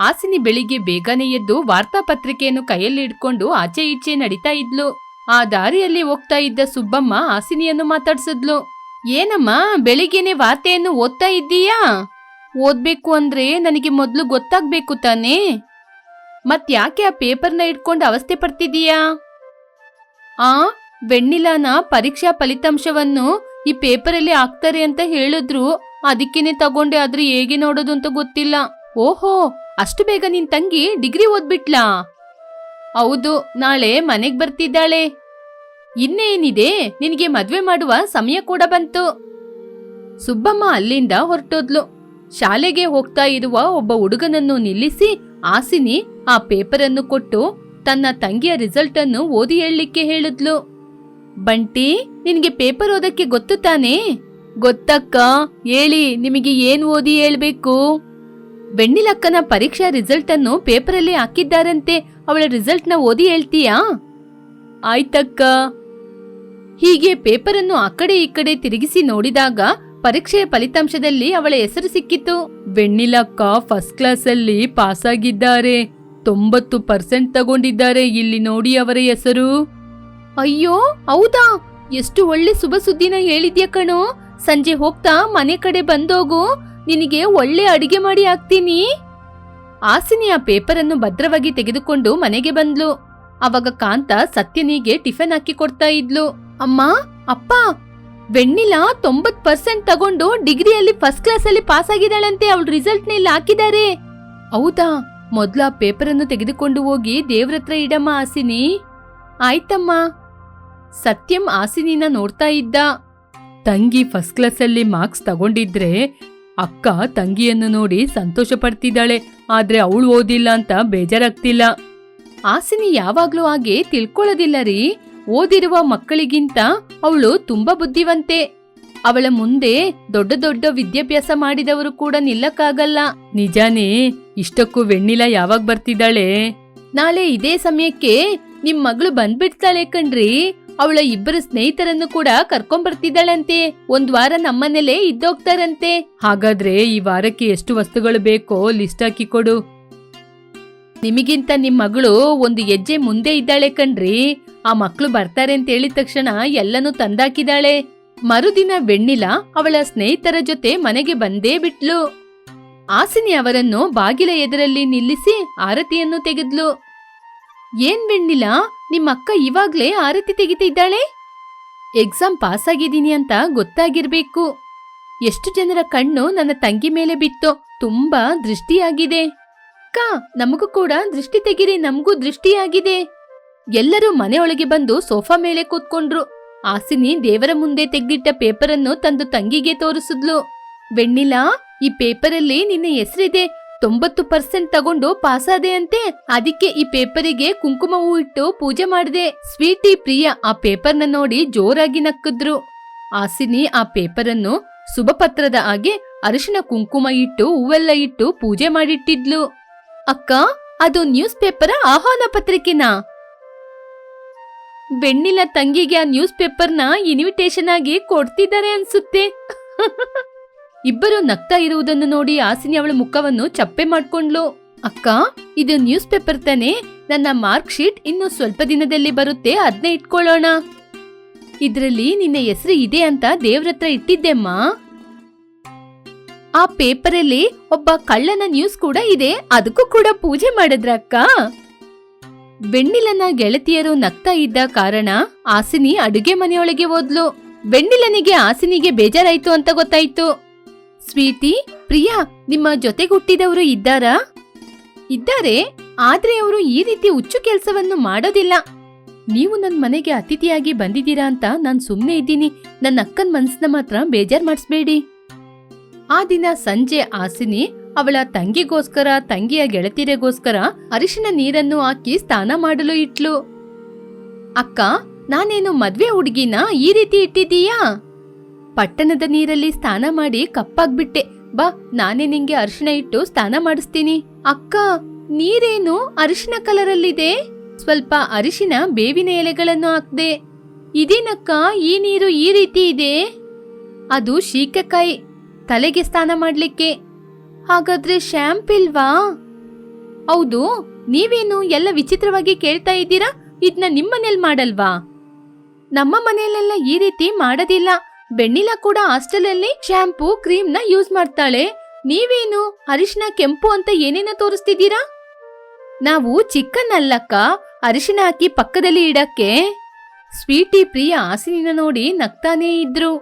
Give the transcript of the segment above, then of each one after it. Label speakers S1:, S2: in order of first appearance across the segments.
S1: ಆಸಿನಿ ಬೆಳಿಗ್ಗೆ ಬೇಗನೆ ಎದ್ದು ವಾರ್ತಾಪತ್ರಿಕೆಯನ್ನು ಕೈಯಲ್ಲಿ ಇಟ್ಕೊಂಡು ಆಚೆ ಈಚೆ ನಡೀತಾ ಇದ್ಲು. ಆ ದಾರಿಯಲ್ಲಿ ಹೋಗ್ತಾ ಇದ್ದ ಸುಬ್ಬಮ್ಮ ಆಸಿನಿಯನ್ನು ಮಾತಾಡ್ಸಿದ್ಲು. ಏನಮ್ಮ, ಬೆಳಿಗ್ಗೆನೆ ವಾರ್ತೆಯನ್ನು ಓದ್ತಾ ಇದ್ದೀಯಾ? ಓದ್ಬೇಕು ಅಂದ್ರೆ ನನಗೆ ಮೊದಲು ಗೊತ್ತಾಗ್ಬೇಕು ತಾನೇ? ಮತ್ಯಾಕೆ ಆ ಪೇಪರ್ನ ಇಟ್ಕೊಂಡು ಅವಸ್ಥೆ ಪಡ್ತಿದೀಯಾ ಆ, ವೆಣ್ಣಿಲಾನ ಪರೀಕ್ಷಾ ಫಲಿತಾಂಶವನ್ನು ಈ ಪೇಪರಲ್ಲಿ ಹಾಕ್ತಾರೆ ಅಂತ ಹೇಳಿದ್ರು. ಅದಕ್ಕೇನೆ ತಗೊಂಡೆ, ಆದ್ರೆ ಹೇಗೆ ನೋಡೋದು ಅಂತ ಗೊತ್ತಿಲ್ಲ. ಓಹೋ ಅಷ್ಟು ಬೇಗ ನಿನ್ ತಂಗಿ ಡಿಗ್ರಿ ಓದ್ಬಿಟ್ಲಾ. ಹೌದು, ನಾಳೆ ಮನೆಗ್ ಬರ್ತಿದ್ದಾಳೆ. ಇನ್ನೇನಿದೆ? ನಿನಗೆ ಮದ್ವೆ ಮಾಡುವ ಸಮಯ ಕೂಡ ಬಂತು. ಸುಬ್ಬಮ್ಮ ಅಲ್ಲಿಂದ ಹೊರಟೋದ್ಲು. ಶಾಲೆಗೆ ಹೋಗ್ತಾ ಇರುವ ಒಬ್ಬ ಹುಡುಗನನ್ನು ನಿಲ್ಲಿಸಿ ಆಸಿನಿ ಆ ಪೇಪರನ್ನು ಕೊಟ್ಟು ತನ್ನ ತಂಗಿಯ ರಿಸಲ್ಟ್ ಅನ್ನು ಓದಿ ಹೇಳಲಿಕ್ಕೆ ಹೇಳಿದ್ಲು. ಬಂಟಿ, ನಿನಗೆ ಪೇಪರ್ ಓದಕ್ಕೆ ಗೊತ್ತು ತಾನೇ? ಗೊತ್ತಕ್ಕ, ಹೇಳಿ, ನಿಮಗೆ ಏನ್ ಓದಿ ಹೇಳ್ಬೇಕು? ಬೆಣ್ಣಿಲಕ್ಕನ ಪರೀಕ್ಷಾ ರಿಸಲ್ಟ್ ಅನ್ನು ಪೇಪರಲ್ಲಿ ಹಾಕಿದ್ದಾರಂತೆ. ಅವಳ ರಿಸಲ್ಟ್ನ ಓದಿ ಹೇಳ್ತೀಯಾ? ಆಯ್ತಕ್ಕ. ಹೀಗೆ ಪೇಪರನ್ನು ಆ ಕಡೆ ಈ ಕಡೆ ತಿರುಗಿಸಿ ನೋಡಿದಾಗ ಪರೀಕ್ಷೆಯ ಫಲಿತಾಂಶದಲ್ಲಿ ಅವಳ ಹೆಸರು ಸಿಕ್ಕಿತು. ಬೆಣ್ಣಿಲಕ್ಕ ಫಸ್ಟ್ ಕ್ಲಾಸ್ ಅಲ್ಲಿ ಪಾಸ್ ಆಗಿದ್ದಾರೆ ತೊಂಬತ್ತು ಪರ್ಸೆಂಟ್ ತಗೊಂಡಿದ್ದಾರೆ ಇಲ್ಲಿ ನೋಡಿ ಅವರ ಹೆಸರು. ಅಯ್ಯೋ, ಹೌದಾ? ಎಷ್ಟು ಒಳ್ಳೆ ಶುಭ ಸುದ್ದಿನ ಹೇಳಿದ್ಯಾ ಕಣೋ. ಸಂಜೆ ಹೋಗ್ತಾ ಮನೆ ಕಡೆ ಬಂದೋಗು. ನಿನಗೆ ಒಳ್ಳೆ ಅಡಿಗೆ ಮಾಡಿ ಹಾಕ್ತೀನಿ. ಆಸಿನಿ ಆ ಪೇಪರನ್ನು ಭದ್ರವಾಗಿ ತೆಗೆದುಕೊಂಡು ಮನೆಗೆ ಬಂದ್ಲು. ಅವಾಗ ಕಾಂತ ಸತ್ಯನಿಗೆ ಟಿಫನ್ ಹಾಕಿ ಕೊಡ್ತಾ ಇದ್ಲು. ಅಮ್ಮ, ಅಪ್ಪ, ವೆಣ್ಣಿಲಾ ತೊಂಬತ್ ಪರ್ಸೆಂಟ್ ತಗೊಂಡು ಡಿಗ್ರಿಯಲ್ಲಿ ಫಸ್ಟ್ ಕ್ಲಾಸ್ ಅಲ್ಲಿ ಪಾಸ್ ಆಗಿದ್ದಾಳಂತೆ ಅವಳ ರಿಸಲ್ಟ್ನ ಇಲ್ಲಿ ಹಾಕಿದ್ದಾರೆ. ಹೌದಾ? ಮೊದ್ಲ ಪೇಪರನ್ನು ತೆಗೆದುಕೊಂಡು ಹೋಗಿ ದೇವ್ರತ್ರ ಇಡಮ್ಮ ಆಸಿನಿ ಆಯ್ತಮ್ಮ. ಸತ್ಯಂ ಆಸಿನಿನ ನೋಡ್ತಾ ಇದ್ದ. ತಂಗಿ ಫಸ್ಟ್ ಕ್ಲಾಸ್ ಅಲ್ಲಿ ಮಾರ್ಕ್ಸ್ ತಗೊಂಡಿದ್ರೆ ಅಕ್ಕ ತಂಗಿಯನ್ನು ನೋಡಿ ಸಂತೋಷ ಪಡ್ತಿದ್ದಾಳೆ ಆದ್ರೆ ಅವಳು ಓದಿಲ್ಲ ಅಂತ ಬೇಜಾರಾಗ್ತಿಲ್ಲ. ಆಸಿನಿ ಯಾವಾಗ್ಲೂ ಹಾಗೆ ತಿಳ್ಕೊಳ್ಳೋದಿಲ್ಲ ರೀ. ಓದಿರುವ ಮಕ್ಕಳಿಗಿಂತ ಅವಳು ತುಂಬಾ ಬುದ್ಧಿವಂತೆ. ಅವಳ ಮುಂದೆ ದೊಡ್ಡ ದೊಡ್ಡ ವಿದ್ಯಾಭ್ಯಾಸ ಮಾಡಿದವರು ಕೂಡ ನಿಲ್ಲಕ್ಕಾಗಲ್ಲ. ನಿಜಾನೇ, ಇಷ್ಟಕ್ಕೂ ವೆಣ್ಣಿಲ ಯಾವಾಗ ಬರ್ತಿದ್ದಾಳೆ? ನಾಳೆ ಇದೇ ಸಮಯಕ್ಕೆ ನಿಮ್ ಮಗಳು ಬಂದ್ಬಿಡ್ತಾಳೆ ಕಣ್ರಿ. ಅವಳ ಇಬ್ಬರು ಸ್ನೇಹಿತರನ್ನು ಕೂಡ ಕರ್ಕೊಂಡ್ಬರ್ತಿದ್ದಾಳಂತೆ ಒಂದ್ ವಾರ ನಮ್ಮನೇಲೆ ಇದ್ದೋಗ್ತಾರಂತೆ. ಹಾಗಾದ್ರೆ ಈ ವಾರಕ್ಕೆ ಎಷ್ಟು ವಸ್ತುಗಳು ಬೇಕೋ ಲಿಸ್ಟ್ ಹಾಕಿ ಕೊಡು. ನಿಮಗಿಂತ ನಿಮ್ ಮಗಳು ಒಂದು ಹೆಜ್ಜೆ ಮುಂದೆ ಇದ್ದಾಳೆ ಕಣ್ರಿ. ಆ ಮಕ್ಳು ಬರ್ತಾರೆ ಅಂತ ಹೇಳಿದ ತಕ್ಷಣ ಎಲ್ಲನೂ ತಂದಾಕಿದಾಳೆ. ಮರುದಿನ ವೆಣ್ಣಿಲ ಅವಳ ಸ್ನೇಹಿತರ ಜೊತೆ ಮನೆಗೆ ಬಂದೇ ಬಿಟ್ಲು. ಆಸಿನಿ ಅವರನ್ನು ಬಾಗಿಲ ಎದುರಲ್ಲಿ ನಿಲ್ಲಿಸಿ ಆರತಿಯನ್ನು ತೆಗೆದ್ಲು. ಏನ್ ಬೆಣ್ಣಿಲ್ಲ ನಿಮ್ಮ ಅಕ್ಕ ಇವಾಗ್ಲೇ ಆರತಿ ತೆಗಿತಿದ್ದಾಳೆ? ಎಕ್ಸಾಮ್ ಪಾಸ್ ಆಗಿದ್ದೀನಿ ಅಂತ ಗೊತ್ತಾಗಿರ್ಬೇಕು. ಎಷ್ಟು ಜನರ ಕಣ್ಣು ನನ್ನ ತಂಗಿ ಮೇಲೆ ಬಿತ್ತು ತುಂಬಾ ದೃಷ್ಟಿಯಾಗಿದೆ. ಅಕ್ಕ ನಮಗೂ ಕೂಡ ದೃಷ್ಟಿ ತೆಗಿರಿ, ನಮಗೂ ದೃಷ್ಟಿಯಾಗಿದೆ. ಎಲ್ಲರೂ ಮನೆಯೊಳಗೆ ಬಂದು ಸೋಫಾ ಮೇಲೆ ಕೂತ್ಕೊಂಡ್ರು. ಆಸಿನಿ ದೇವರ ಮುಂದೆ ತೆಗೆದಿಟ್ಟ ಪೇಪರನ್ನು ತಂದು ತಂಗಿಗೆ ತೋರಿಸಿದ್ಲು. ಬೆಣ್ಣಿಲಾ ಈ ಪೇಪರಲ್ಲಿ ನಿನ್ನ ಹೆಸರಿದೆ. ತೊಂಬತ್ತು ಪರ್ಸೆಂಟ್ ತಗೊಂಡು ಪಾಸಾದೆಯಂತೆ ಅದಕ್ಕೆ ಈ ಪೇಪರಿಗೆ ಕುಂಕುಮ ಹೂ ಇಟ್ಟು ಪೂಜೆ ಮಾಡಿದೆ. ಸ್ವೀಟಿ ಪ್ರಿಯ ಆ ಪೇಪರ್ನ ನೋಡಿ ಜೋರಾಗಿ ನಕ್ಕಿದ್ರು. ಆಸಿನಿ ಆ ಪೇಪರನ್ನು ಶುಭಪತ್ರದ ಹಾಗೆ ಅರಿಶಿನ ಕುಂಕುಮ ಇಟ್ಟು ಹೂವೆಲ್ಲ ಇಟ್ಟು ಪೂಜೆ ಮಾಡಿಟ್ಟಿದ್ಲು. ಅಕ್ಕ, ಅದು ನ್ಯೂಸ್ ಪೇಪರ ಆಹ್ವಾನ ಪತ್ರಿಕೆನಾ? ಬೆಣ್ಣಿಲ ತಂಗಿಗೆ ಆ ನ್ಯೂಸ್ ಪೇಪರ್ನ ಇನ್ವಿಟೇಷನ್ ಆಗಿ ಕೊಡ್ತಿದ್ದಾರೆ ಅನ್ಸುತ್ತೆ. ಇಬ್ಬರು ನಗ್ತಾ ಇರುವುದನ್ನು ನೋಡಿ ಆಸಿನಿ ಅವಳ ಮುಖವನ್ನು ಚಪ್ಪೆ ಮಾಡ್ಕೊಂಡ್ಲು ಅಕ್ಕ, ಇದು ನ್ಯೂಸ್ ಪೇಪರ್ ತಾನೆ? ನನ್ನ ಮಾರ್ಕ್ ಶೀಟ್ ಇನ್ನು ಸ್ವಲ್ಪ ದಿನದಲ್ಲಿ ಬರುತ್ತೆ ಅದನ್ನೇ ಇಟ್ಕೊಳ್ಳೋಣ. ಇದರಲ್ಲಿ ನಿನ್ನ ಹೆಸರು ಇದೆ ಅಂತ ದೇವ್ರತ್ರ ಇಟ್ಟಿದ್ದೆಮ್ಮ. ಆ ಪೇಪರಲ್ಲಿ ಒಬ್ಬ ಕಳ್ಳನ ನ್ಯೂಸ್ ಕೂಡ ಇದೆ, ಅದಕ್ಕೂ ಕೂಡ ಪೂಜೆ ಮಾಡಿದ್ರ ಅಕ್ಕ? ಬೆಣ್ಣಿಲನ ಗೆಳತಿಯರು ನಗ್ತಾ ಇದ್ದ ಕಾರಣ ಆಸಿನಿ ಅಡುಗೆ ಮನೆಯೊಳಗೆ ಹೋದ್ಲು. ಬೆಣ್ಣಿಲನಿಗೆ ಆಸಿನಿಗೆ ಬೇಜಾರಾಯ್ತು ಅಂತ ಗೊತ್ತಾಯ್ತು. ಸ್ವೀಟಿ, ಪ್ರಿಯಾ, ನಿಮ್ಮ ಜೊತೆಗುಟ್ಟಿದವರು ಇದ್ದಾರಾ? ಇದ್ದಾರೆ, ಆದ್ರೆ ಅವರು ಈ ರೀತಿ ಹುಚ್ಚು ಕೆಲಸವನ್ನು ಮಾಡೋದಿಲ್ಲ. ನೀವು ನನ್ನ ಮನೆಗೆ ಅತಿಥಿಯಾಗಿ ಬಂದಿದ್ದೀರಾ ಅಂತ ನಾನು ಸುಮ್ಮನೆ ಇದ್ದೀನಿ. ನನ್ನ ಅಕ್ಕನ ಮನ್ಸನ್ನ ಮಾತ್ರ ಬೇಜಾರ್ ಮಾಡಿಸ್ಬೇಡಿ. ಆ ದಿನ ಸಂಜೆ ಆಸಿನಿ ಅವಳ ತಂಗಿಗೋಸ್ಕರ, ತಂಗಿಯ ಗೆಳತಿರೆಗೋಸ್ಕರ ಅರಿಶಿನ ನೀರನ್ನು ಹಾಕಿ ಸ್ನಾನ ಮಾಡಲು ಇಟ್ಲು. ಅಕ್ಕ, ನಾನೇನು ಮದ್ವೆ ಹುಡುಗಿನ ಈ ರೀತಿ ಇಟ್ಟಿದ್ದೀಯಾ? ಪಟ್ಟಣದ ನೀರಲ್ಲಿ ಸ್ನಾನ ಮಾಡಿ ಕಪ್ಪಾಗ್ಬಿಟ್ಟೆ. ಬಾ, ನಾನೇ ನಿಂಗೆ ಅರಿಶಿಣ ಇಟ್ಟು ಸ್ನಾನ ಮಾಡಿಸ್ತೀನಿ. ಅಕ್ಕ, ನೀರೇನು ಅರಿಶಿನ ಕಲರಲ್ಲಿದೆ? ಸ್ವಲ್ಪ ಅರಿಶಿನ ಬೇವಿನ ಎಲೆಗಳನ್ನು ಹಾಕ್ದೆ. ಇದೇನಕ್ಕ, ಈ ನೀರು ಈ ರೀತಿ ಇದೆ? ಅದು ಶೀಕಕಾಯಿ. ತಲೆಗೆ ಸ್ನಾನ ಮಾಡ್ಲಿಕ್ಕೆ. ಹಾಗಾದ್ರೆ ಶ್ಯಾಂಪಿಲ್ವಾ? ಹೌದು, ನೀವೇನು ಎಲ್ಲ ವಿಚಿತ್ರವಾಗಿ ಕೇಳ್ತಾ ಇದ್ದೀರಾ? ಇದನ್ನ ನಿಮ್ಮನೇಲಿ ಮಾಡಲ್ವಾ? ನಮ್ಮ ಮನೆಯಲ್ಲೆಲ್ಲ ಈ ರೀತಿ ಮಾಡೋದಿಲ್ಲ. ಬೆಣ್ಣಿಲ ಕೂಡ ಹಾಸ್ಟೆಲಲ್ಲಿ ಶ್ಯಾಂಪೂ ಕ್ರೀಮ್ನ ಯೂಸ್ ಮಾಡ್ತಾಳೆ. ನೀವೇನು? ಅರಿಶಿನ ಕೆಂಪು ಅಂತ ಏನೇನೋ ತೋರಿಸ್ತಿದ್ದೀರಾ? ನಾವು ಚಿಕನ್ ಅಲ್ಲಕ್ಕ ಅರಿಶಿನ ಹಾಕಿ ಪಕ್ಕದಲ್ಲಿ ಇಡಕ್ಕೆ. ಸ್ವೀಟಿ ಪ್ರಿಯ ಹಾಸಿನ ನೋಡಿ ನಗ್ತಾನೇ ಇದ್ರು.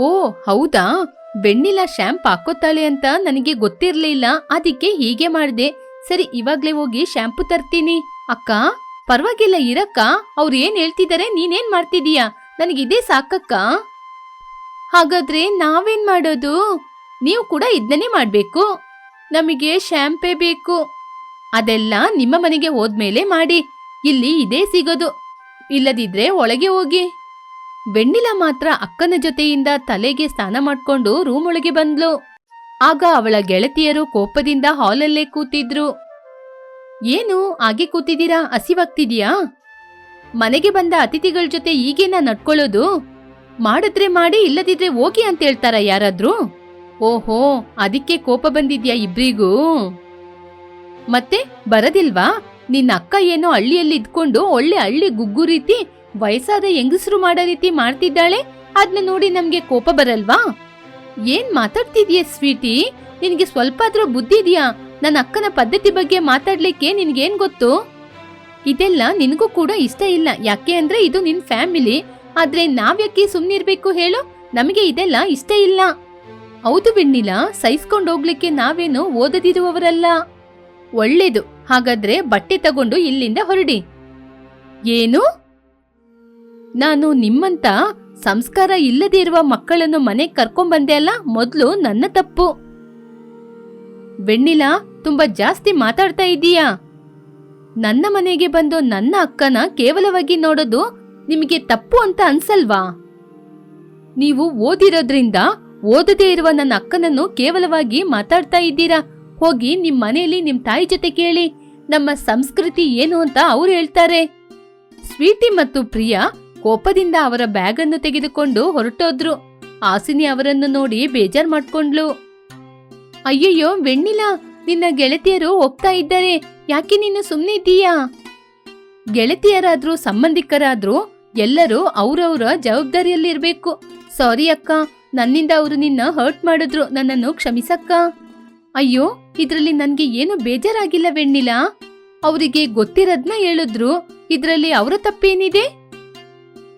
S1: ಓ, ಹೌದಾ? ಬೆಣ್ಣಿಲ ಶ್ಯಾಂಪ್ ಹಾಕೋತಾಳೆ ಅಂತ ನನಗೆ ಗೊತ್ತಿರ್ಲಿಲ್ಲ. ಅದಕ್ಕೆ ಹೀಗೆ ಮಾಡಿದೆ. ಸರಿ, ಇವಾಗ್ಲೇ ಹೋಗಿ ಶ್ಯಾಂಪು ತರ್ತೀನಿ. ಅಕ್ಕ, ಪರವಾಗಿಲ್ಲ ಇರಕ್ಕ. ಅವ್ರು ಏನ್ ಹೇಳ್ತಿದ್ದಾರೆ ನೀನೇನ್ ಮಾಡ್ತಿದೀಯಾ? ನನಗಿದೇ ಸಾಕಕ್ಕ. ಹಾಗಾದ್ರೆ ನಾವೇನ್ ಮಾಡೋದು? ನೀವು ಕೂಡ ಇದನ್ನೇ ಮಾಡ್ಬೇಕು. ನಮಗೆ ಶ್ಯಾಂಪೇ ಬೇಕು. ಅದೆಲ್ಲ ನಿಮ್ಮ ಮನೆಗೆ ಹೋದ್ಮೇಲೆ ಮಾಡಿ. ಇಲ್ಲಿ ಇದೇ ಸಿಗೋದು. ಇಲ್ಲದಿದ್ರೆ ಒಳಗೆ ಹೋಗಿ. ಬೆಣ್ಣಿಲ ಮಾತ್ರ ಅಕ್ಕನ ಜೊತೆಯಿಂದ ತಲೆಗೆ ಸ್ನಾನ ಮಾಡ್ಕೊಂಡು ರೂಮ್ ಒಳಗೆ ಬಂದ್ಲು. ಆಗ ಅವಳ ಗೆಳತಿಯರು ಕೋಪದಿಂದ ಹಾಲಲ್ಲೇ ಕೂತಿದ್ರು. ಏನು, ಹಾಗೆ ಕೂತಿದ್ದೀರಾ? ಹಸಿವಾಗ್ತಿದ್ಯಾ ಮನೆಗೆ ಬಂದ ಅತಿಥಿಗಳ ಜೊತೆ ಈಗೇನ ನಡ್ಕೊಳ್ಳೋದು? ಮಾಡಿದ್ರೆ ಮಾಡಿ, ಇಲ್ಲದಿದ್ರೆ ಹೋಗಿ ಅಂತ ಹೇಳ್ತಾರ ಯಾರಾದ್ರೂ? ಓಹೋ, ಅದಕ್ಕೆ ಕೋಪ ಬಂದಿದ್ಯಾ ಇಬ್ರಿಗೂ? ಮತ್ತೆ, ಬರದಿಲ್ವಾ? ನಿನ್ನ ಅಕ್ಕ ಏನೋ ಹಳ್ಳಿಯಲ್ಲಿ ಇದ್ಕೊಂಡು ಒಳ್ಳೆ ಹಳ್ಳಿ ಗುಗ್ಗು ರೀತಿ, ವಯಸ್ಸಾದ ಹೆಂಗಸರು ಮಾಡೋ ರೀತಿ ಮಾಡ್ತಿದ್ದಾಳೆ, ಅದ್ನ ನೋಡಿ ನಮ್ಗೆ ಕೋಪ ಬರಲ್ವಾ? ಏನ್ ಮಾತಾಡ್ತಿದ್ಯಾ ಸ್ವೀಟಿ? ನಿನ್ಗೆ ಸ್ವಲ್ಪ ಆದ್ರೂ ಬುದ್ಧಿ ಇದೆಯಾ? ನನ್ನ ಅಕ್ಕನ ಪದ್ಧತಿ ಬಗ್ಗೆ ಮಾತಾಡ್ಲಿಕ್ಕೆ ನಿನ್ಗೇನ್ ಗೊತ್ತು? ಇದೆಲ್ಲ ನಿನಗೂ ಕೂಡ ಇಷ್ಟ ಇಲ್ಲ. ಯಾಕೆ ಅಂದ್ರೆ ಇದು ನಿನ್ ಫ್ಯಾಮಿಲಿ. ಆದ್ರೆ ನಾವ್ಯಾಕೆ ಸುಮ್ನಿರ್ಬೇಕು ಹೇಳು? ನಮಗೆ ಇದೆಲ್ಲ ಇಷ್ಟ ಇಲ್ಲ. ಹೌದು ಬೆಣ್ಣಿಲ ಸಹಿಸ್ಕೊಂಡು ಹೋಗ್ಲಿಕ್ಕೆ ನಾವೇನು ಓದದಿರುವವರಲ್ಲ. ಒಳ್ಳೇದು, ಹಾಗಾದ್ರೆ ಬಟ್ಟೆ ತಗೊಂಡು ಇಲ್ಲಿಂದ ಹೊರಡಿ. ಏನು? ನಾನು ನಿಮ್ಮಂತ ಸಂಸ್ಕಾರ ಇಲ್ಲದೇ ಇರುವ ಮಕ್ಕಳನ್ನು ಮನೆಗೆ ಕರ್ಕೊಂಬಂದೆ ಅಲ್ಲ, ಮೊದಲು ನನ್ನ ತಪ್ಪು. ಬೆಣ್ಣಿಲ ತುಂಬಾ ಜಾಸ್ತಿ ಮಾತಾಡ್ತಾ ಇದ್ದೀಯಾ ನನ್ನ ಮನೆಗೆ ಬಂದು ನನ್ನ ಅಕ್ಕನ ಕೇವಲವಾಗಿ ನೋಡೋದು ನಿಮಗೆ ತಪ್ಪು ಅಂತ ಅನ್ಸಲ್ವಾ? ನೀವು ಓದಿರೋದ್ರಿಂದ ಓದದೇ ಇರುವ ನನ್ನ ಅಕ್ಕನನ್ನು ಕೇವಲವಾಗಿ ಮಾತಾಡ್ತಾ ಇದ್ದೀರಾ? ಹೋಗಿ ನಿಮ್ ಮನೆಯಲ್ಲಿ ನಿಮ್ ತಾಯಿ ಜೊತೆ ಕೇಳಿ. ನಮ್ಮ ಸಂಸ್ಕೃತಿ ಏನು ಅಂತ ಅವ್ರು ಹೇಳ್ತಾರೆ. ಸ್ವೀಟಿ ಮತ್ತು ಪ್ರಿಯಾ ಕೋಪದಿಂದ ಅವರ ಬ್ಯಾಗ್ ಅನ್ನು ತೆಗೆದುಕೊಂಡು ಹೊರಟೋದ್ರು. ಆಸಿನಿ ಅವರನ್ನು ನೋಡಿ ಬೇಜಾರ್ ಮಾಡ್ಕೊಂಡ್ಲು ಅಯ್ಯಯ್ಯೋ, ವೆಣ್ಣಿಲ, ನಿನ್ನ ಗೆಳತಿಯರು ಹೋಗ್ತಾ ಇದ್ದಾರೆ. ಯಾಕೆ ನೀನು ಸುಮ್ನೆ ಇದೀಯಾ ಗೆಳತಿಯರಾದ್ರೂ ಸಂಬಂಧಿಕರಾದ್ರೂ ಎಲ್ಲರೂ ಅವ್ರವ್ರ ಜವಾಬ್ದಾರಿಯಲ್ಲಿ ಇರ್ಬೇಕು. ಸಾರಿ ಅಕ್ಕ, ನನ್ನಿಂದ ಅವರು ನಿನ್ನ ಹರ್ಟ್ ಮಾಡಿದ್ರು, ನನ್ನನ್ನು ಕ್ಷಮಿಸಕ್ಕ. ಅಯ್ಯೋ, ಇದ್ರಲ್ಲಿ ನನ್ಗೆ ಏನು ಬೇಜಾರಾಗಿಲ್ಲ ವೆಣ್ಣಿಲ? ಅವರಿಗೆ ಗೊತ್ತಿರೋದ್ನ ಹೇಳಿದ್ರು, ಇದ್ರಲ್ಲಿ ಅವರ ತಪ್ಪೇನಿದೆ?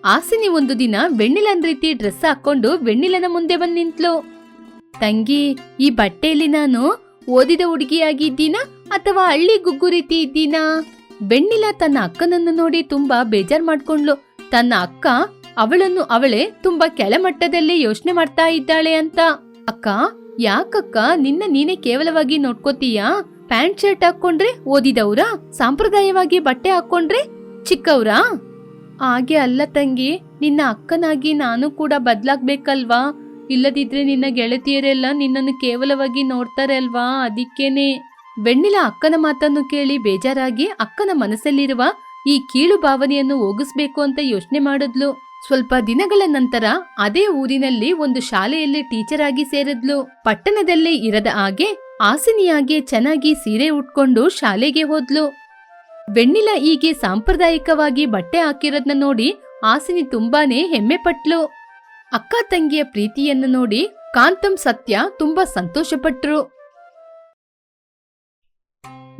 S1: ಆಸಿನಿ ಒಂದು ದಿನ ವೆಣ್ಣಿಲನ್ ರೀತಿ ಡ್ರೆಸ್ ಹಾಕೊಂಡು ವೆಣ್ಣಿಲನ ಮುಂದೆ ಬಂದು ನಿಂತ್ಲು. ತಂಗಿ, ಈ ಬಟ್ಟೆಯಲ್ಲಿ ನಾನು ಓದಿದ ಹುಡುಗಿಯಾಗಿದ್ದೀನಾ ಅಥವಾ ಹಳ್ಳಿ ಗುಗ್ಗು ರೀತಿ ಇದ್ದೀನಾ? ಬೆಣ್ಣಿಲ ತನ್ನ ಅಕ್ಕನನ್ನು ನೋಡಿ ತುಂಬಾ ಬೇಜಾರ್ ಮಾಡ್ಕೊಂಡ್ಲು ತನ್ನ ಅಕ್ಕ ಅವಳನ್ನು ಅವಳೇ ತುಂಬಾ ಕೆಳಮಟ್ಟದಲ್ಲಿ ಯೋಚನೆ ಮಾಡ್ತಾ ಇದ್ದಾಳೆ ಅಂತ. ಅಕ್ಕ, ಯಾಕಕ್ಕ ನಿನ್ನ ನೀನೇ ಕೇವಲವಾಗಿ ನೋಡ್ಕೋತೀಯಾ? ಪ್ಯಾಂಟ್ ಶರ್ಟ್ ಹಾಕೊಂಡ್ರೆ ಓದಿದವ್ರಾ? ಸಾಂಪ್ರದಾಯವಾಗಿ ಬಟ್ಟೆ ಹಾಕೊಂಡ್ರೆ ಚಿಕ್ಕವ್ರಾ? ಹಾಗೆ ಅಲ್ಲ ತಂಗಿ, ನಿನ್ನ ಅಕ್ಕನಾಗಿ ನಾನು ಕೂಡ ಬದ್ಲಾಗ್ಬೇಕಲ್ವಾ? ಇಲ್ಲದಿದ್ರೆ ನಿನ್ನ ಗೆಳತಿಯರೆಲ್ಲ ನಿನ್ನನ್ನು ಕೇವಲವಾಗಿ ನೋಡ್ತಾರೆ ಅಲ್ವಾ? ಅದಕ್ಕೇನೆ. ಬೆಣ್ಣಿಲ ಅಕ್ಕನ ಮಾತನ್ನು ಕೇಳಿ ಬೇಜಾರಾಗಿ ಅಕ್ಕನ ಮನಸ್ಸಲ್ಲಿರುವ ಈ ಕೀಳು ಭಾವನೆಯನ್ನು ಹೋಗಿಸ್ಬೇಕು ಅಂತ ಯೋಚನೆ ಮಾಡಿದ್ಲು. ಸ್ವಲ್ಪ ದಿನಗಳ ನಂತರ ಅದೇ ಊರಿನಲ್ಲಿ ಒಂದು ಶಾಲೆಯಲ್ಲಿ ಟೀಚರ್ ಆಗಿ ಸೇರಿದ್ಲು. ಪಟ್ಟಣದಲ್ಲಿ ಇರದ ಹಾಗೆ ಆಸಿನಿಯಾಗೆ ಚೆನ್ನಾಗಿ ಸೀರೆ ಉಟ್ಕೊಂಡು ಶಾಲೆಗೆ ಹೋದ್ಲು. ಬೆಣ್ಣಿಲ ಹೀಗೆ ಸಾಂಪ್ರದಾಯಿಕವಾಗಿ ಬಟ್ಟೆ ಹಾಕಿರೋದ್ನ ನೋಡಿ ಆಸಿನಿ ತುಂಬಾನೇ ಹೆಮ್ಮೆ ಪಟ್ಲು. ಅಕ್ಕ ತಂಗಿಯ ಪ್ರೀತಿಯನ್ನು ನೋಡಿ ಕಾಂತಂ ಸತ್ಯ ತುಂಬಾ ಸಂತೋಷಪಟ್ರು.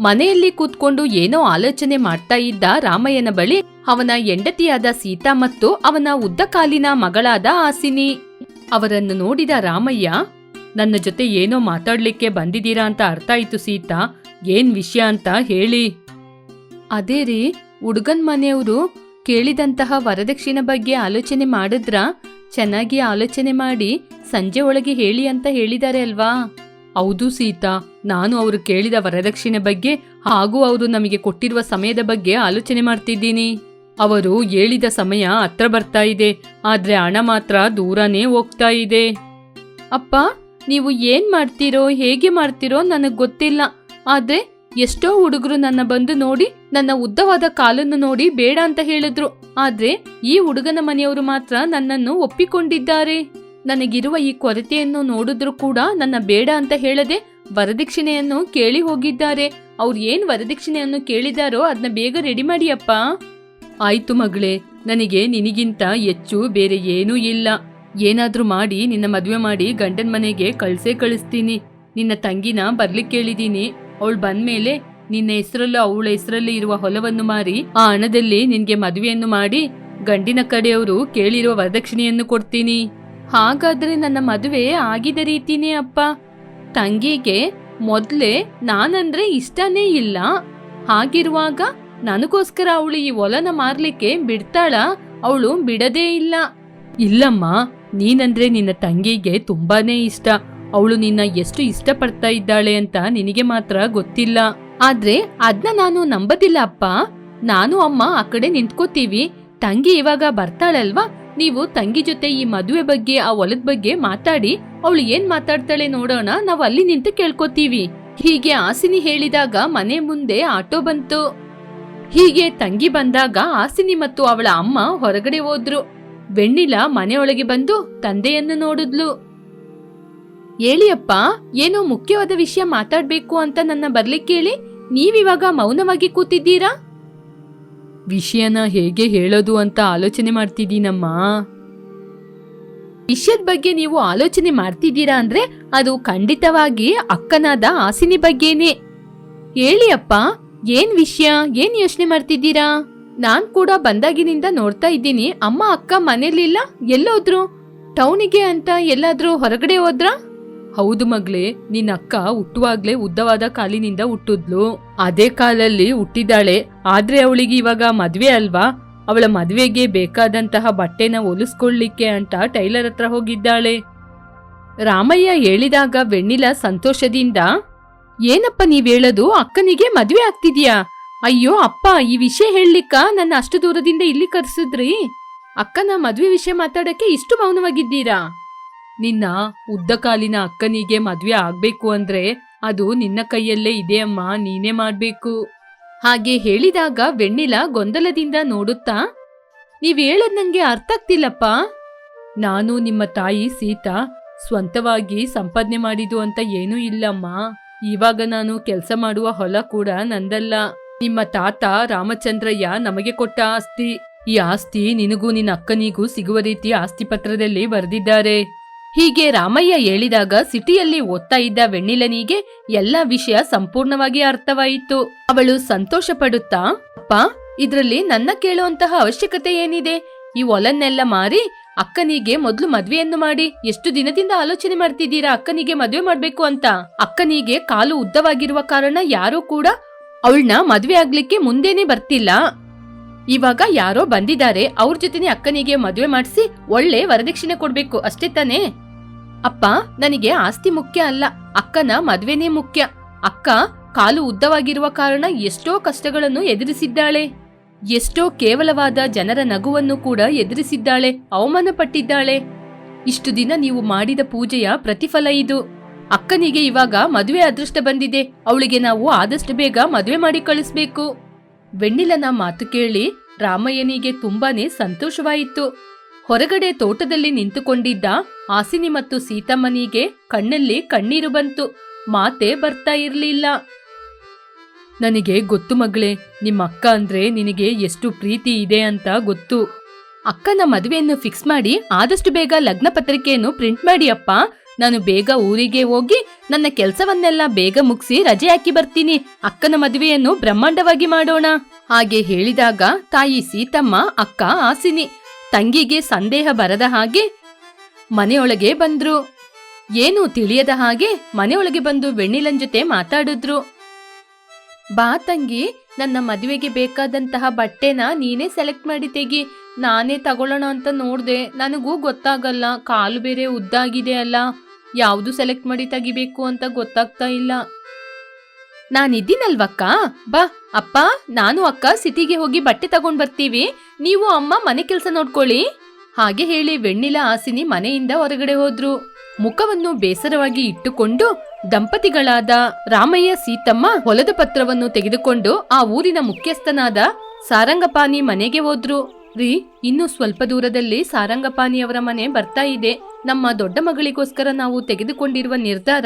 S1: ಮನೆಯಲ್ಲಿ ಕೂತ್ಕೊಂಡು ಏನೋ ಆಲೋಚನೆ ಮಾಡ್ತಾ ಇದ್ದ ರಾಮಯ್ಯನ ಬಳಿ ಅವನ ಹೆಂಡತಿಯಾದ ಸೀತಾ ಮತ್ತು ಅವನ ಉದ್ದಕಾಲಿನ ಮಗಳಾದ ಆಸಿನಿ. ಅವರನ್ನು ನೋಡಿದ ರಾಮಯ್ಯ, ನನ್ನ ಜೊತೆ ಏನೋ ಮಾತಾಡ್ಲಿಕ್ಕೆ ಬಂದಿದ್ದೀರಾ ಅಂತ ಅರ್ಥ ಆಯ್ತು ಸೀತಾ, ಏನ್ ವಿಷಯ ಅಂತ ಹೇಳಿ. ಅದೇ ರೀ, ಹುಡುಗನ್ ಮನೆಯವರು ಕೇಳಿದಂತಹ ವರದಕ್ಷಿಣೆ ಬಗ್ಗೆ ಆಲೋಚನೆ ಮಾಡಿದ್ರ? ಚೆನ್ನಾಗಿ ಆಲೋಚನೆ ಮಾಡಿ ಸಂಜೆ ಒಳಗೆ ಹೇಳಿ ಅಂತ ಹೇಳಿದಾರೆ ಅಲ್ವಾ? ಹೌದು ಸೀತಾ, ನಾನು ಅವರು ಕೇಳಿದ ವರದಕ್ಷಿಣೆ ಬಗ್ಗೆ ಹಾಗೂ ಅವರು ನಮಗೆ ಕೊಟ್ಟಿರುವ ಸಮಯದ ಬಗ್ಗೆ ಆಲೋಚನೆ ಮಾಡ್ತಿದ್ದೀನಿ. ಅವರು ಹೇಳಿದ ಸಮಯ ಹತ್ರ ಬರ್ತಾ ಇದೆ, ಆದ್ರೆ ಹಣ ಮಾತ್ರ ದೂರನೇ ಹೋಗ್ತಾ ಇದೆ. ಅಪ್ಪ, ನೀವು ಏನ್ ಮಾಡ್ತೀರೋ, ಹೇಗೆ ಮಾಡ್ತೀರೋ ನನಗ್ ಗೊತ್ತಿಲ್ಲ. ಆದ್ರೆ ಎಷ್ಟೋ ಹುಡುಗರು ನನ್ನ ಬಂದು ನೋಡಿ ನನ್ನ ಉದ್ದವಾದ ಕಾಲನ್ನು ನೋಡಿ ಬೇಡ ಅಂತ ಹೇಳಿದ್ರು. ಆದ್ರೆ ಈ ಹುಡುಗನ ಮನೆಯವರು ಮಾತ್ರ ನನ್ನನ್ನು ಒಪ್ಪಿಕೊಂಡಿದ್ದಾರೆ. ನನಗಿರುವ ಈ ಕೊರತೆಯನ್ನು ನೋಡಿದ್ರು ಕೂಡ ನನ್ನ ಬೇಡ ಅಂತ ಹೇಳದೆ ವರದಕ್ಷಿಣೆಯನ್ನು ಕೇಳಿ ಹೋಗಿದ್ದಾರೆ. ಅವ್ರು ಏನ್ ವರದಕ್ಷಿಣೆಯನ್ನು ಕೇಳಿದಾರೋ ಅದನ್ನ ಬೇಗ ರೆಡಿ ಮಾಡಿಯಪ್ಪ ಆಯ್ತು ಮಗಳೇ, ನನಗೆ ನಿನಗಿಂತ ಹೆಚ್ಚು ಬೇರೆ ಏನೂ ಇಲ್ಲ. ಏನಾದ್ರೂ ಮಾಡಿ ನಿನ್ನ ಮದುವೆ ಮಾಡಿ ಗಂಡನ ಮನೆಗೆ ಕಳ್ಸೇ ಕಳಿಸ್ತೀನಿ. ನಿನ್ನ ತಂಗಿನ ಬರ್ಲಿಕ್ಕೆ ಕೇಳಿದೀನಿ. ಅವಳು ಬಂದ್ಮೇಲೆ ನಿನ್ನ ಹೆಸರಲ್ಲೂ ಅವಳ ಹೆಸರಲ್ಲಿ ಇರುವ ಹೊಲವನ್ನು ಮಾರಿ ಆ ಹಣದಲ್ಲಿ ನಿನ್ಗೆ ಮದುವೆಯನ್ನು ಮಾಡಿ ಗಂಡಿನ ಕಡೆಯವರು ಕೇಳಿರುವ ವರದಕ್ಷಿಣೆಯನ್ನು ಕೊಡ್ತೀನಿ. ಹಾಗಾದ್ರೆ ನನ್ನ ಮದುವೆ ಆಗಿದ ರೀತಿನೇ ಅಪ್ಪ. ತಂಗಿಗೆ ಮೊದಲೇ ನಾನಂದ್ರೆ ಇಷ್ಟನೇ ಇಲ್ಲ. ಹಾಗಿರುವಾಗ ನನಗೋಸ್ಕರ ಅವಳು ಈ ಒಲನ ಮಾರ್ಲಿಕ್ಕೆ ಬಿಡ್ತಾಳ? ಅವಳು ಬಿಡದೇ ಇಲ್ಲ. ಇಲ್ಲಮ್ಮ, ನೀನಂದ್ರೆ ನಿನ್ನ ತಂಗಿಗೆ ತುಂಬಾನೇ ಇಷ್ಟ. ಅವಳು ನಿನ್ನ ಎಷ್ಟು ಇಷ್ಟಪಡ್ತಾ ಇದ್ದಾಳೆ ಅಂತ ನಿನಗೆ ಮಾತ್ರ ಗೊತ್ತಿಲ್ಲ. ಆದ್ರೆ ಅದ್ನ ನಾನು ನಂಬದಿಲ್ಲ ಅಪ್ಪ. ನಾನು ಅಮ್ಮ ಆ ಕಡೆ ನಿಂತ್ಕೋತೀವಿ. ತಂಗಿ ಇವಾಗ ಬರ್ತಾಳಲ್ವಾ? ನೀವು ತಂಗಿ ಜೊತೆ ಈ ಮದುವೆ ಬಗ್ಗೆ, ಆ ಹೊಲದ ಬಗ್ಗೆ ಮಾತಾಡಿ, ಅವಳು ಏನ್ ಮಾತಾಡ್ತಾಳೆ ನೋಡೋಣ, ನಾವು ಅಲ್ಲಿ ನಿಂತು ಕೇಳ್ಕೊತೀವಿ. ಹೀಗೆ ಆಸಿನಿ ಹೇಳಿದಾಗ ಮನೆ ಮುಂದೆ ಆಟೋ ಬಂತು. ಹೀಗೆ ತಂಗಿ ಬಂದಾಗ ಆಸಿನಿ ಮತ್ತು ಅವಳ ಅಮ್ಮ ಹೊರಗಡೆ ಹೋದ್ರು. ಬೆಣ್ಣಿಲ ಮನೆಯೊಳಗೆ ಬಂದು ತಂದೆಯನ್ನು ನೋಡಿದ್ಲು. ಹೇಳಿಯಪ್ಪ ಏನೋ ಮುಖ್ಯವಾದ ವಿಷಯ ಮಾತಾಡ್ಬೇಕು ಅಂತ ನನ್ನ ಬರ್ಲಿಕ್ಕೆ ಹೇಳಿ ನೀವಿವಾಗ ಮೌನವಾಗಿ ಕೂತಿದ್ದೀರಾ? ವಿಷಯನ ಹೇಗೆ ಹೇಳೋದು ಅಂತ ಆಲೋಚನೆ ಮಾಡ್ತಿದ್ದೀನಮ್ಮ? ವಿಷಯದ ಬಗ್ಗೆ ನೀವು ಆಲೋಚನೆ ಮಾಡ್ತಿದ್ದೀರಾ ಅಂದ್ರೆ ಅದು ಖಂಡಿತವಾಗಿ ಅಕ್ಕನಾದ ಆಸಿನಿ ಬಗ್ಗೆನೇ. ಹೇಳಿ ಅಪ್ಪ, ಏನ್ ವಿಷಯ, ಏನ್ ಯೋಚನೆ ಮಾಡ್ತಿದ್ದೀರಾ? ನಾನ್ ಕೂಡ ಬಂದಾಗಿನಿಂದ ನೋಡ್ತಾ ಇದ್ದೀನಿ. ಅಮ್ಮ, ಅಕ್ಕ ಮನೇಲಿಲ್ಲ, ಎಲ್ಲೋದ್ರು? ಟೌನಿಗೆ ಅಂತ ಎಲ್ಲಾದ್ರೂ ಹೊರಗಡೆ ಹೋದ್ರಾ? ಹೌದು ಮಗ್ಲೇ, ನಿನ್ನ ಅಕ್ಕ ಹುಟ್ಟುವಾಗ್ಲೇ ಉದ್ದವಾದ ಕಾಲಿನಿಂದ ಹುಟ್ಟಿದ್ಲು. ಅದೇ ಕಾಲಲ್ಲಿ ಹುಟ್ಟಿದಾಳೆ ಆದ್ರೆ ಅವಳಿಗೆ ಇವಾಗ ಮದ್ವೆ ಅಲ್ವಾ? ಅವಳ ಮದ್ವೆಗೆ ಬೇಕಾದಂತಹ ಬಟ್ಟೆನ ಹೊಲಿಸ್ಕೊಳ್ಳಿಕ್ಕೆ ಅಂತ ಟೈಲರ್ ಹತ್ರ ಹೋಗಿದ್ದಾಳೆ. ರಾಮಯ್ಯ ಹೇಳಿದಾಗ ವೆಣ್ಣಿಲ ಸಂತೋಷದಿಂದ, ಏನಪ್ಪ ನೀವ್ ಹೇಳೋದು? ಅಕ್ಕನಿಗೆ ಮದ್ವೆ ಆಗ್ತಿದ್ಯಾ? ಅಯ್ಯೋ, ಅಪ್ಪ, ಈ ವಿಷಯ ಹೇಳಲಿಕ್ಕ ನನ್ನ ಅಷ್ಟು ದೂರದಿಂದ ಇಲ್ಲಿ ಕರ್ಸಿದ್ರಿ? ಅಕ್ಕನ ಮದ್ವೆ ವಿಷಯ ಮಾತಾಡಕ್ಕೆ ಇಷ್ಟು ಮೌನವಾಗಿದ್ದೀರಾ? ನಿನ್ನ ಉದ್ದ ಕಾಲಿನ ಅಕ್ಕನಿಗೆ ಮದುವೆ ಆಗ್ಬೇಕು ಅಂದ್ರೆ ಅದು ನಿನ್ನ ಕೈಯಲ್ಲೇ ಇದೆ ಅಮ್ಮ, ನೀನೇ ಮಾಡ್ಬೇಕು. ಹಾಗೆ ಹೇಳಿದಾಗ ವೆಣ್ಣಿಲ ಗೊಂದಲದಿಂದ ನೋಡುತ್ತಾ, ನೀವ್ ಹೇಳದ್ ನಂಗೆ ಅರ್ಥ ಆಗ್ತಿಲ್ಲಪ್ಪ ನಾನು ನಿಮ್ಮ ತಾಯಿ ಸೀತಾ, ಸ್ವಂತವಾಗಿ ಸಂಪಾದನೆ ಮಾಡಿದು ಅಂತ ಏನೂ ಇಲ್ಲಮ್ಮ. ಇವಾಗ ನಾನು ಕೆಲಸ ಮಾಡುವ ಹೊಲ ಕೂಡ ನಂದಲ್ಲ. ನಿಮ್ಮ ತಾತ ರಾಮಚಂದ್ರಯ್ಯ ನಮಗೆ ಕೊಟ್ಟ ಆಸ್ತಿ. ಈ ಆಸ್ತಿ ನಿನಗೂ ನಿನ್ನ ಅಕ್ಕನಿಗೂ ಸಿಗುವ ರೀತಿ ಆಸ್ತಿ ಪತ್ರದಲ್ಲಿ ಬರೆದಿದ್ದಾರೆ. ಹೀಗೆ ರಾಮಯ್ಯ ಹೇಳಿದಾಗ ಸಿಟಿಯಲ್ಲಿ ಓದ್ತಾ ಇದ್ದ ವೆಣ್ಣಿಲನಿಗೆ ಎಲ್ಲ ವಿಷಯ ಸಂಪೂರ್ಣವಾಗಿ ಅರ್ಥವಾಯಿತು. ಅವಳು ಸಂತೋಷ ಪಡುತ್ತಾ ಅಪ್ಪ, ಇದ್ರಲ್ಲಿ ನನ್ನ ಕೇಳುವಂತಹ ಅವಶ್ಯಕತೆ ಏನಿದೆ? ಈ ಒಲನ್ನೆಲ್ಲ ಮಾರಿ ಅಕ್ಕನಿಗೆ ಮೊದ್ಲು ಮದ್ವೆಯನ್ನು ಮಾಡಿ, ಎಷ್ಟು ದಿನದಿಂದ ಆಲೋಚನೆ ಮಾಡ್ತಿದ್ದೀರಾ ಅಕ್ಕನಿಗೆ ಮದ್ವೆ ಮಾಡ್ಬೇಕು ಅಂತ? ಅಕ್ಕನಿಗೆ ಕಾಲು ಉದ್ದವಾಗಿರುವ ಕಾರಣ ಯಾರೂ ಕೂಡ ಅವಳನ್ನ ಮದ್ವೆ ಆಗ್ಲಿಕ್ಕೆ ಮುಂದೇನೆ ಬರ್ತಿಲ್ಲ. ಇವಾಗ ಯಾರೋ ಬಂದಿದ್ದಾರೆ, ಅವ್ರ ಜೊತೆನೆ ಅಕ್ಕನಿಗೆ ಮದ್ವೆ ಮಾಡಿಸಿ ಒಳ್ಳೆ ವರದಕ್ಷಿಣೆ ಕೊಡ್ಬೇಕು, ಅಷ್ಟೇ ತಾನೇ? ಅಪ್ಪ, ನನಗೆ ಆಸ್ತಿ ಮುಖ್ಯ ಅಲ್ಲ, ಅಕ್ಕನ ಮದ್ವೆನೇ ಮುಖ್ಯ. ಅಕ್ಕ, ಕಾಲು ಉದ್ದವಾಗಿರುವ ಕಾರಣ ಎಷ್ಟೋ ಕಷ್ಟಗಳನ್ನು ಎದುರಿಸಿದ್ದಾಳೆ. ಎಷ್ಟೋ ಕೇವಲವಾದ ಜನರ ನಗುವನ್ನು ಕೂಡ ಎದುರಿಸಿದ್ದಾಳೆ ಅವಮಾನ ಪಟ್ಟಿದ್ದಾಳೆ ಇಷ್ಟು ದಿನ ನೀವು ಮಾಡಿದ ಪೂಜೆಯ ಪ್ರತಿಫಲ ಇದು. ಅಕ್ಕನಿಗೆ ಇವಾಗ ಮದುವೆ ಅದೃಷ್ಟ ಬಂದಿದೆ, ಅವಳಿಗೆ ನಾವು ಆದಷ್ಟು ಬೇಗ ಮದುವೆ ಮಾಡಿ ಕಳಿಸ್ಬೇಕು. ವೆಣ್ಣಿಲನ ಮಾತು ಕೇಳಿ ರಾಮಯ್ಯನಿಗೆ ತುಂಬಾನೇ ಸಂತೋಷವಾಯಿತು. ಹೊರಗಡೆ ತೋಟದಲ್ಲಿ ನಿಂತುಕೊಂಡಿದ್ದ ಆಸಿನಿ ಮತ್ತು ಸೀತಮ್ಮನಿಗೆ ಕಣ್ಣಲ್ಲಿ ಕಣ್ಣೀರು ಬಂತು. ಮಾತೆ ಬರ್ತಾ ಇರಲಿಲ್ಲ. ನನಗೆ ಗೊತ್ತು ಮಗಳೇ, ನಿಮ್ಮ ಅಕ್ಕ ಅಂದ್ರೆ ನಿನಗೆ ಎಷ್ಟು ಪ್ರೀತಿ ಇದೆ ಅಂತ ಗೊತ್ತು. ಅಕ್ಕನ ಮದುವೆಯನ್ನು ಫಿಕ್ಸ್ ಮಾಡಿ ಆದಷ್ಟು ಬೇಗ ಲಗ್ನ ಪತ್ರಿಕೆಯನ್ನು ಪ್ರಿಂಟ್ ಮಾಡಿ ಅಪ್ಪ. ನಾನು ಬೇಗ ಊರಿಗೆ ಹೋಗಿ ನನ್ನ ಕೆಲಸವನ್ನೆಲ್ಲ ಬೇಗ ಮುಗಿಸಿ ರಜೆ ಹಾಕಿ ಬರ್ತೀನಿ. ಅಕ್ಕನ ಮದುವೆಯನ್ನು ಬ್ರಹ್ಮಾಂಡವಾಗಿ ಮಾಡೋಣ. ಹಾಗೆ ಹೇಳಿದಾಗ ತಾಯಿ ಸೀತಮ್ಮ, ಅಕ್ಕ ಆಸಿನಿ ತಂಗಿಗೆ ಸಂದೇಹ ಬರದ ಹಾಗೆ ಮನೆಯೊಳಗೆ ಬಂದ್ರು. ಏನು ತಿಳಿಯದ ಹಾಗೆ ಮನೆಯೊಳಗೆ ಬಂದು ವೆಣ್ಣಿಲನ್ ಜೊತೆ ಮಾತಾಡಿದ್ರು. ಬಾ ತಂಗಿ, ನನ್ನ ಮದುವೆಗೆ ಬೇಕಾದಂತಹ ಬಟ್ಟೆನ ನೀನೇ ಸೆಲೆಕ್ಟ್ ಮಾಡಿ ತೆಗಿ ನಾನೇ ತಗೊಳ್ಳೋಣ ಅಂತ ನೋಡ್ದೆ. ನನಗೂ ಗೊತ್ತಾಗಲ್ಲ. ಕಾಲು ಬೇರೆ ಉದ್ದಾಗಿದೆ ಅಲ್ಲ. ಯಾವುದು ಸೆಲೆಕ್ಟ್ ಮಾಡಿ ತೆಗಿಬೇಕು ಅಂತ ಗೊತ್ತಾಗ್ತಾ ಇಲ್ಲ. ನಾನಿದ್ದೀನಲ್ವಕ್ಕ? ಬಾ, ಅಪ್ಪ, ನಾನು ಅಕ್ಕ ಸಿಟಿಗೆ ಹೋಗಿ ಬಟ್ಟೆ ತಗೊಂಡ್ ಬರ್ತೀವಿ. ನೀವು ಅಮ್ಮ ಮನೆ ಕೆಲಸ ನೋಡ್ಕೊಳ್ಳಿ. ಹಾಗೆ ಹೇಳಿ ವೆಣ್ಣಿಲ ಆಸಿನಿ ಮನೆಯಿಂದ ಹೊರಗಡೆ ಹೋದ್ರು. ಮುಖವನ್ನು ಬೇಸರವಾಗಿ ಇಟ್ಟುಕೊಂಡು ದಂಪತಿಗಳಾದ ರಾಮಯ್ಯ, ಸೀತಮ್ಮ ಹೊಲದ ಪತ್ರವನ್ನು ತೆಗೆದುಕೊಂಡು ಆ ಊರಿನ ಮುಖ್ಯಸ್ಥನಾದ ಸಾರಂಗಪಾನಿ ಮನೆಗೆ ಹೋದ್ರು. ರೀ, ಇನ್ನು ಸ್ವಲ್ಪ ದೂರದಲ್ಲಿ ಸಾರಂಗಪಾನಿಯವರ ಮನೆ ಬರ್ತಾ ಇದೆ. ನಮ್ಮ ದೊಡ್ಡ ಮಗಳಿಗೋಸ್ಕರ ನಾವು ತೆಗೆದುಕೊಂಡಿರುವ ನಿರ್ಧಾರ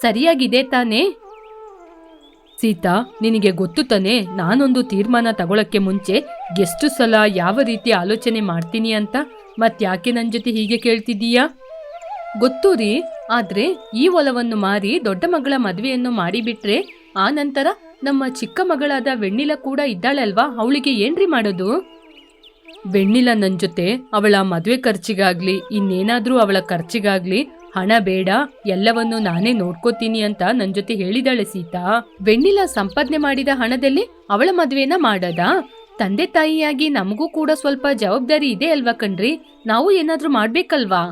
S1: ಸರಿಯಾಗಿದೆ ತಾನೇ? ಸೀತಾ, ನಿನಗೆ ಗೊತ್ತು ತಾನೆ, ನಾನೊಂದು ತೀರ್ಮಾನ ತಗೊಳಕ್ಕೆ ಮುಂಚೆ ಎಷ್ಟು ಸಲ ಯಾವ ರೀತಿ ಆಲೋಚನೆ ಮಾಡ್ತೀನಿ ಅಂತ? ಮತ್ತ್ಯಾಕೆ ನನ್ನ ಜೊತೆ ಹೀಗೆ ಕೇಳ್ತಿದ್ದೀಯಾ? ಗೊತ್ತು ರೀ, ಆದ್ರೆ ಈ ಒಲವನ್ನು ಮಾರಿ ದೊಡ್ಡ ಮಗಳ ಮದುವೆಯನ್ನು ಮಾಡಿಬಿಟ್ರೆ, ಆ ನಂತರ ನಮ್ಮ ಚಿಕ್ಕ ಮಗಳಾದ ವೆಣ್ಣಿಲ ಕೂಡ ಇದ್ದಾಳಲ್ವಾ, ಅವಳಿಗೆ ಏನ್ರಿ ಮಾಡೋದು? ವೆಣ್ಣಿಲ ನನ್ನ ಜೊತೆ ಅವಳ ಮದುವೆ ಖರ್ಚಿಗಾಗ್ಲಿ, ಇನ್ನೇನಾದ್ರೂ ಅವಳ ಖರ್ಚಿಗಾಗ್ಲಿ ಹಣ ಬೇಡ, ಎಲ್ಲವನ್ನು ನಾನೇ ನೋಡ್ಕೋತೀನಿ ಅಂತ ನನ್ ಜೊತೆ ಹೇಳಿದಾಳೆ ಸೀತಾ. ವೆಣ್ಣಿಲ ಸಂಪಾದನೆ ಮಾಡಿದ ಹಣದಲ್ಲಿ ಅವಳ ಮದ್ವೆನ ಮಾಡದ? ತಂದೆ ತಾಯಿಯಾಗಿ ನಮಗೂ ಕೂಡ ಸ್ವಲ್ಪ ಜವಾಬ್ದಾರಿ ಇದೆ ಅಲ್ವಾ ಕಣ್ರಿ? ನಾವು ಏನಾದ್ರೂ ಮಾಡ್ಬೇಕಲ್ವಾ?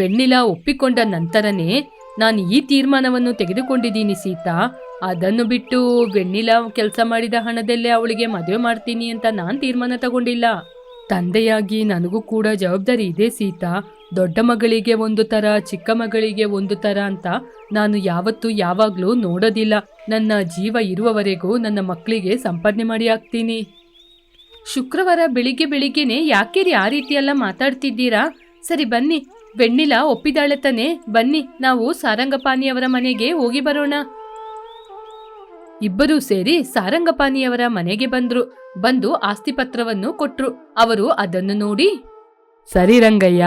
S1: ವೆಣ್ಣಿಲ ಒಪ್ಪಿಕೊಂಡ ನಂತರನೇ ನಾನು ಈ ತೀರ್ಮಾನವನ್ನು ತೆಗೆದುಕೊಂಡಿದ್ದೀನಿ ಸೀತಾ. ಅದನ್ನು ಬಿಟ್ಟು ವೆಣ್ಣಿಲ ಕೆಲಸ ಮಾಡಿದ ಹಣದಲ್ಲೇ ಅವಳಿಗೆ ಮದುವೆ ಮಾಡ್ತೀನಿ ಅಂತ ನಾನು ತೀರ್ಮಾನ ತಗೊಂಡಿಲ್ಲ. ತಂದೆಯಾಗಿ ನನಗೂ ಕೂಡ ಜವಾಬ್ದಾರಿ ಇದೆ ಸೀತಾ. ದೊಡ್ಡ ಮಗಳಿಗೆ ಒಂದು ತರ, ಚಿಕ್ಕ ಮಗಳಿಗೆ ಒಂದು ತರ ಅಂತ ನಾನು ಯಾವತ್ತೂ ಯಾವಾಗ್ಲೂ ನೋಡೋದಿಲ್ಲ. ನನ್ನ ಜೀವ ಇರುವವರೆಗೂ ನನ್ನ ಮಕ್ಕಳಿಗೆ ಸಂಪಾದನೆ ಮಾಡಿ ಹಾಕ್ತೀನಿ. ಶುಕ್ರವಾರ ಬೆಳಿಗ್ಗೆ ಬೆಳಿಗ್ಗೆನೆ ಯಾಕೆ ರೀ ಆ ರೀತಿ ಎಲ್ಲ ಮಾತಾಡ್ತಿದ್ದೀರಾ? ಸರಿ ಬನ್ನಿ ಬೆಣ್ಣಿಲ ಒಪ್ಪಿದಾಳೆ ತಾನೆ ಬನ್ನಿ ನಾವು ಸಾರಂಗಪಾನಿಯವರ ಮನೆಗೆ ಹೋಗಿ ಬರೋಣ. ಇಬ್ಬರೂ ಸೇರಿ ಸಾರಂಗಪಾನಿಯವರ ಮನೆಗೆ ಬಂದ್ರು. ಬಂದು ಆಸ್ತಿ ಪತ್ರವನ್ನು ಕೊಟ್ರು. ಅವರು ಅದನ್ನು ನೋಡಿ, ಸರಿ ರಂಗಯ್ಯ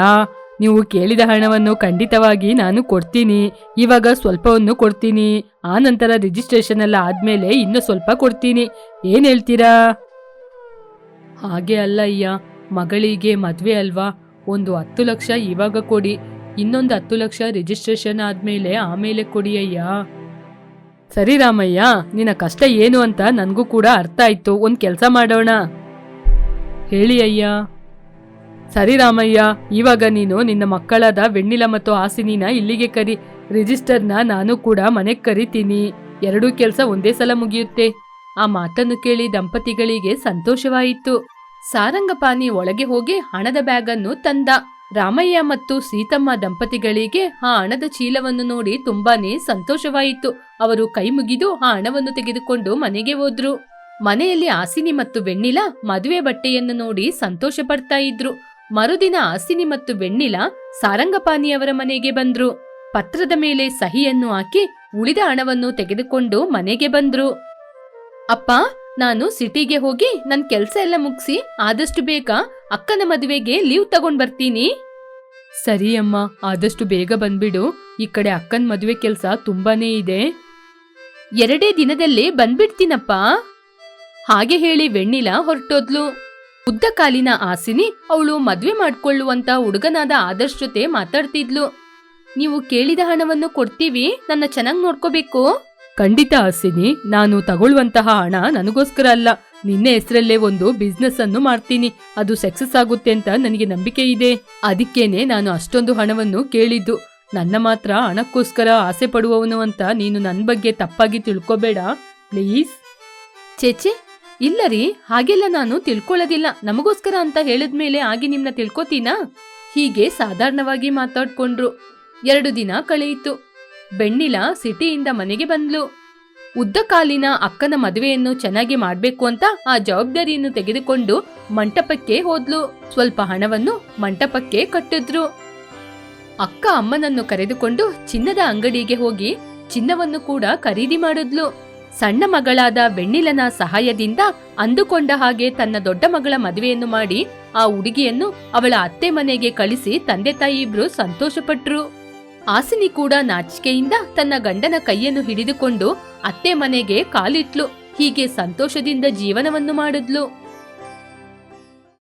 S1: ನೀವು ಕೇಳಿದ ಹಣವನ್ನು ಖಂಡಿತವಾಗಿ ನಾನು ಕೊಡ್ತೀನಿ. ಇವಾಗ ಸ್ವಲ್ಪವನ್ನು ಕೊಡ್ತೀನಿ. ಆ ನಂತರ ರಿಜಿಸ್ಟ್ರೇಷನ್ ಎಲ್ಲ ಆದ್ಮೇಲೆ ಇನ್ನು ಸ್ವಲ್ಪ ಕೊಡ್ತೀನಿ. ಏನ್ ಹೇಳ್ತೀರಾ? ಹಾಗೆ ಅಲ್ಲ ಅಯ್ಯ. ಮಗಳಿಗೆ ಮದ್ವೆ ಅಲ್ವಾ? ಒಂದು ಹತ್ತು ಲಕ್ಷ ಇವಾಗ ಕೊಡಿ. ಇನ್ನೊಂದು ಹತ್ತು ಲಕ್ಷ ರಿಜಿಸ್ಟ್ರೇಷನ್ ಆದ್ಮೇಲೆ ಆಮೇಲೆ ಕೊಡಿ ಅಯ್ಯ. ಸರಿ ರಾಮಯ್ಯ, ನಿನ್ನ ಕಷ್ಟ ಏನು ಅಂತ ನನಗೂ ಕೂಡ ಅರ್ಥ ಆಯ್ತು. ಒಂದು ಕೆಲಸ ಮಾಡೋಣ. ಹೇಳಿ ಅಯ್ಯ. ಸರಿ ರಾಮಯ್ಯ, ಇವಾಗ ನೀನು ನಿನ್ನ ಮಕ್ಕಳಾದ ವೆಣ್ಣಿಲ ಮತ್ತು ಹಾಸಿನಿನ ಇಲ್ಲಿಗೆ ಕರಿ. ರಿಜಿಸ್ಟರ್ನ ನಾನು ಕೂಡ ಮನೆಗೆ ಕರಿತೀನಿ. ಎರಡೂ ಕೆಲಸ ಒಂದೇ ಸಲ ಮುಗಿಯುತ್ತೆ. ಆ ಮಾತನ್ನು ಕೇಳಿ ದಂಪತಿಗಳಿಗೆ ಸಂತೋಷವಾಯಿತು. ಸಾರಂಗಪಾನಿ ಒಳಗೆ ಹೋಗಿ ಹಣದ ಬ್ಯಾಗನ್ನು ತಂದ. ರಾಮಯ್ಯ ಮತ್ತು ಸೀತಮ್ಮ ದಂಪತಿಗಳಿಗೆ ಆ ಹಣದ ಚೀಲವನ್ನು ನೋಡಿ ತುಂಬಾನೇ ಸಂತೋಷವಾಯಿತು. ಅವರು ಕೈ ಮುಗಿದು ಆ ಹಣವನ್ನು ತೆಗೆದುಕೊಂಡು ಮನೆಗೆ ಹೋದ್ರು. ಮನೆಯಲ್ಲಿ ಆಸಿನಿ ಮತ್ತು ವೆಣ್ಣಿಲ ಮದುವೆ ಬಟ್ಟೆಯನ್ನು ನೋಡಿ ಸಂತೋಷ ಪಡ್ತಾ ಇದ್ರು. ಮರುದಿನ ಆಸಿನಿ ಮತ್ತು ವೆಣ್ಣಿಲ ಸಾರಂಗಪಾನಿಯವರ ಮನೆಗೆ ಬಂದ್ರು. ಪತ್ರದ ಮೇಲೆ ಸಹಿಯನ್ನು ಹಾಕಿ ಉಳಿದ ಹಣವನ್ನು ತೆಗೆದುಕೊಂಡು ಮನೆಗೆ ಬಂದ್ರು. ಅಪ್ಪ, ನಾನು ಸಿಟಿಗೆ ಹೋಗಿ ನನ್ ಕೆಲ್ಸ ಎಲ್ಲ ಮುಗಿಸಿ, ಆದಷ್ಟು ಬೇಗ ಅಕ್ಕನ ಮದುವೆಗೆ ಲೀವ್ ತಗೊಂಡ್ ಬರ್ತೀನಿ. ಸರಿ ಅಮ್ಮ, ಆದಷ್ಟು ಬೇಗ ಬಂದ್ಬಿಡು. ಈ ಕಡೆ ಅಕ್ಕನ ಮದುವೆ ಕೆಲ್ಸ ತುಂಬಾನೇ ಇದೆ. ಎರಡೇ ದಿನದಲ್ಲೇ ಬಂದ್ಬಿಡ್ತೀನಪ್ಪ. ಹಾಗೆ ಹೇಳಿ ವೆಣ್ಣಿಲ ಹೊರಟೋದ್ಲು. ಉದ್ದ ಕಾಲಿನ ಆಸಿನಿ ಅವಳು ಮದ್ವೆ ಮಾಡ್ಕೊಳ್ಳುವಂತ ಹುಡುಗನಾದ ಆದರ್ಶ್ ಜೊತೆ ಮಾತಾಡ್ತಿದ್ಲು. ನೀವು ಕೇಳಿದ ಹಣವನ್ನು ಕೊಡ್ತೀವಿ, ನನ್ನ ಚೆನ್ನಾಗ್ ನೋಡ್ಕೋಬೇಕು? ಖಂಡಿತ ಆಸಿನಿ, ನಾನು ತಗೊಳ್ಳುವಂತಹ ಹಣ ನನಗೋಸ್ಕರ ಅಲ್ಲ. ನಿನ್ನೆ ಹೆಸರಲ್ಲೇ ಒಂದು ಬಿಸ್ನೆಸ್ ಅನ್ನು ಮಾಡ್ತೀನಿ. ಅದು ಸಕ್ಸಸ್ ಆಗುತ್ತೆ ಅಂತ ನನಗೆ ನಂಬಿಕೆ ಇದೆ. ಅದಕ್ಕೇನೆ ನಾನು ಅಷ್ಟೊಂದು ಹಣವನ್ನು ಕೇಳಿದ್ದು. ನನ್ನ ಮಾತ್ರ ಹಣಕ್ಕೋಸ್ಕರ ಆಸೆ ಪಡುವವನು ಅಂತ ನೀನು ನನ್ನ ಬಗ್ಗೆ ತಪ್ಪಾಗಿ ತಿಳ್ಕೊಬೇಡ, ಪ್ಲೀಸ್. ಚೇಚೆ ಇಲ್ಲ ರೀ, ಹಾಗೆಲ್ಲ ನಾನು ತಿಳ್ಕೊಳ್ಳೋದಿಲ್ಲ. ನಮಗೋಸ್ಕರ ಅಂತ ಹೇಳಿದ್ಮೇಲೆ ಆಗಿ ನಿಮ್ನ ತಿಳ್ಕೊತೀನಾ? ಹೀಗೆ ಸಾಧಾರಣವಾಗಿ ಮಾತಾಡ್ಕೊಂಡ್ರು. ಎರಡು ದಿನ ಕಳೆಯಿತು. ಬೆಣ್ಣಿಲ ಸಿಟಿಯಿಂದ ಮನೆಗೆ ಬಂದ್ಲು. ಉದ್ದ ಕಾಲಿನ ಅಕ್ಕನ ಮದುವೆಯನ್ನು ಚೆನ್ನಾಗಿ ಮಾಡಬೇಕು ಅಂತ ಆ ಜವಾಬ್ದಾರಿಯನ್ನು ತೆಗೆದುಕೊಂಡು ಮಂಟಪಕ್ಕೆ ಹೋದ್ಲು. ಸ್ವಲ್ಪ ಹಣವನ್ನು ಮಂಟಪಕ್ಕೆ ಕಟ್ಟಿದ್ರು. ಅಕ್ಕ ಅಮ್ಮನನ್ನು ಕರೆದುಕೊಂಡು ಚಿನ್ನದ ಅಂಗಡಿಗೆ ಹೋಗಿ ಚಿನ್ನವನ್ನು ಕೂಡ ಖರೀದಿ ಮಾಡಿದ್ಲು. ಸಣ್ಣ ಮಗಳಾದ ಬೆಣ್ಣಿಲನ ಸಹಾಯದಿಂದ ಅಂದುಕೊಂಡ ಹಾಗೆ ತನ್ನ ದೊಡ್ಡ ಮಗಳ ಮದುವೆಯನ್ನು ಮಾಡಿ ಆ ಹುಡುಗಿಯನ್ನು ಅವಳ ಅತ್ತೆ ಮನೆಗೆ ಕಳಿಸಿ ತಂದೆ ತಾಯಿ ಇಬ್ರು ಸಂತೋಷಪಟ್ರು. ಆಸಿನಿ ಕೂಡ ನಾಚಿಕೆಯಿಂದ ತನ್ನ ಗಂಡನ ಕೈಯನ್ನು ಹಿಡಿದುಕೊಂಡು ಅತ್ತೆ ಮನೆಗೆ ಕಾಲಿಟ್ಲು. ಹೀಗೆ ಸಂತೋಷದಿಂದ ಜೀವನವನ್ನು ಮಾಡಿದ್ಲು.